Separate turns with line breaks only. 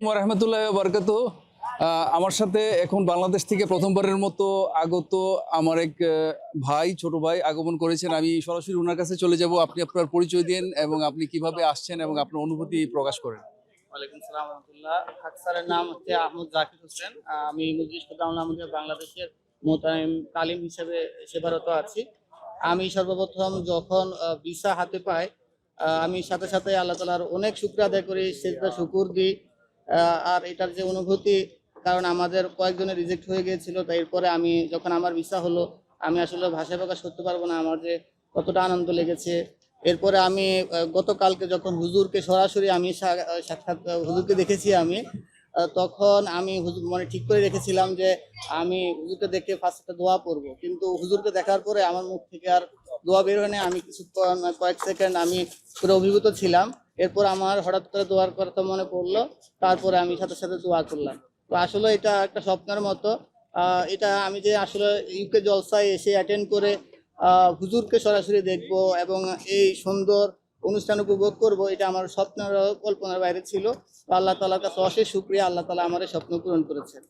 রহমতুল্লাহ বরকাত আমার সাথে এখন বাংলাদেশ থেকে প্রথমবারের মতো আগত আমার এক ভাই, ছোট ভাই আগমন করেছেন। আমি সরাসরি ওনার কাছে চলে যাব। আপনি আপনার পরিচয় দিন এবং আপনি কীভাবে আসছেন এবং আপনার অনুভূতি প্রকাশ করেন।
নাম হচ্ছে আহমদ হোসেন। আমি বাংলাদেশের হিসেবে আছি। আমি সর্বপ্রথম যখন ভিসা হাতে পাই আমি সাথে সাথে আল্লাহ তালার অনেক শুক্র আদায় করি সেটা শুকুর দিই। আর এটার যে অনুভূতি কারণ আমাদের কয়েকজনের রিজেক্ট হয়ে গিয়েছিল তাই এরপরে আমি যখন আমার ভিসা হলো আমি আসলে ভাষায় প্রকাশ করতে পারব না আমার যে কতটা আনন্দ লেগেছে। এরপরে আমি গতকালকে যখন হুজুরকে সরাসরি আমি সাক্ষাৎ হুজুরকে দেখেছি আমি তখন আমি হুজুর মানে ঠিক করে রেখেছিলাম যে আমি হুজুরকে দেখে ফার্স্ট দোয়া পড়ব। কিন্তু হুজুরকে দেখার পরে আমার মুখ থেকে আর দোয়া বের হয়নি আমি কিছুক্ষণ আহ, কয়েক সেকেন্ড আমি পুরো অভিভূত ছিলাম। এরপর আমার হঠাৎ করে দোয়ার কথা মনে পড়ল, তারপরে আমি সাথে সাথে দোয়া করলাম। তো আসলে এটা একটা স্বপ্নের মতো। এটা আমি যে আসলে ইউকে জলসায় এসে অ্যাটেন্ড করে হুজুরকে সরাসরি দেখব এবং এই সুন্দর অনুষ্ঠান উপভোগ করব, এটা আমার স্বপ্নের কল্পনার বাইরে ছিল। আল্লাহ তালার কাছে অশেষ শুক্রিয়া, আল্লাহ তালা আমার স্বপ্ন পূরণ করেছেন।